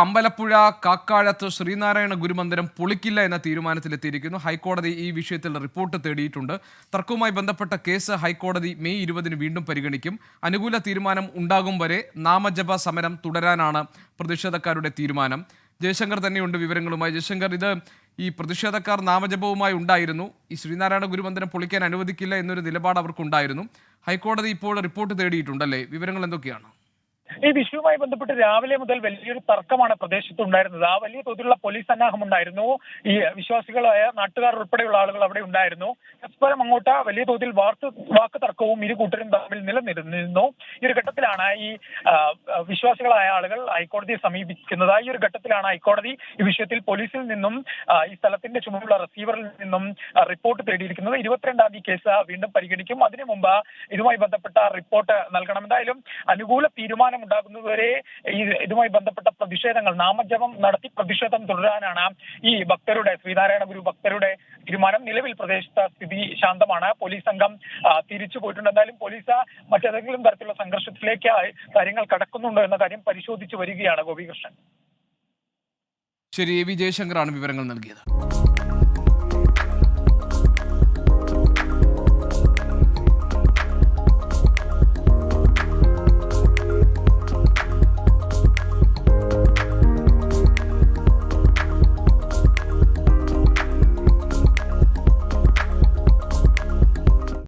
അമ്പലപ്പുഴ കാക്കാഴത്ത് ശ്രീനാരായണ ഗുരുമന്ദിരം പൊളിക്കില്ല എന്ന തീരുമാനത്തിലെത്തിയിരിക്കുന്നു. ഹൈക്കോടതി ഈ വിഷയത്തിൽ റിപ്പോർട്ട് തേടിയിട്ടുണ്ട്. തർക്കവുമായി ബന്ധപ്പെട്ട കേസ് ഹൈക്കോടതി മെയ് ഇരുപതിന് വീണ്ടും പരിഗണിക്കും. അനുകൂല തീരുമാനം ഉണ്ടാകും വരെ നാമജപ സമരം തുടരാനാണ് പ്രതിഷേധക്കാരുടെ തീരുമാനം. ജയശങ്കർ തന്നെയുണ്ട് വിവരങ്ങളുമായി. ജയശങ്കർ ഇത് ഈ പ്രതിഷേധക്കാർ നാമജപവുമായി ഉണ്ടായിരുന്നു. ഈ ശ്രീനാരായണ ഗുരുമന്ദിരം പൊളിക്കാൻ അനുവദിക്കില്ല എന്നൊരു നിലപാട് അവർക്കുണ്ടായിരുന്നു. ഹൈക്കോടതി ഇപ്പോൾ റിപ്പോർട്ട് തേടിയിട്ടുണ്ടല്ലേ? വിവരങ്ങൾ എന്തൊക്കെയാണ്? ഈ വിഷയവുമായി ബന്ധപ്പെട്ട് രാവിലെ മുതൽ വലിയൊരു തർക്കമാണ് പ്രദേശത്ത് ഉണ്ടായിരുന്നത് ആ വലിയ തോതിലുള്ള പോലീസ് സന്നാഹം ഉണ്ടായിരുന്നു. ഈ വിശ്വാസികളായ നാട്ടുകാർ ഉൾപ്പെടെയുള്ള ആളുകൾ അവിടെ ഉണ്ടായിരുന്നു. പരസ്പരം അങ്ങോട്ട് വലിയ തോതിൽ വാർത്ത വാക്ക് തർക്കവും ഇരു കൂട്ടരും തമ്മിൽ നിലനിന്നിരുന്നു. ഈ ഒരു ഘട്ടത്തിലാണ് ഈ വിശ്വാസികളായ ആളുകൾ ഹൈക്കോടതിയെ സമീപിക്കുന്നത്. ഈ ഒരു ഘട്ടത്തിലാണ് ഹൈക്കോടതി ഈ വിഷയത്തിൽ പോലീസിൽ നിന്നും ഈ സ്ഥലത്തിന്റെ ചുമതല റിസീവറിൽ നിന്നും റിപ്പോർട്ട് തേടിയിരിക്കുന്നത്. ഇരുപത്തിരണ്ടാം തീയതി കേസ് വീണ്ടും പരിഗണിക്കും. അതിനു മുമ്പ് ഇതുമായി ബന്ധപ്പെട്ട റിപ്പോർട്ട് നൽകണം. എന്തായാലും അനുകൂല തീരുമാനം ഉണ്ടാകുന്നതുവരെ ഈ ഇതുമായി ബന്ധപ്പെട്ട പ്രതിഷേധങ്ങൾ നാമജപം നടത്തി പ്രതിഷേധം തുടരാനാണ് ഈ ഭക്തരുടെ ശ്രീനാരായണ ഗുരു ഭക്തരുടെ തീരുമാനം. നിലവിൽ പ്രദേശത്ത് സ്ഥിതി ശാന്തമാണ്. പോലീസ് സംഘം തിരിച്ചു പോയിട്ടുണ്ട്. എന്തായാലും പോലീസ് മറ്റേതെങ്കിലും തരത്തിലുള്ള സംഘർഷത്തിലേക്ക് കാര്യങ്ങൾ കടക്കുന്നുണ്ടോ എന്ന കാര്യം പരിശോധിച്ചു വരികയാണ് ഗോപികൃഷ്ണൻ. ശരി എ വി ജയശങ്കറാണ് വിവരങ്ങൾ നൽകിയത്.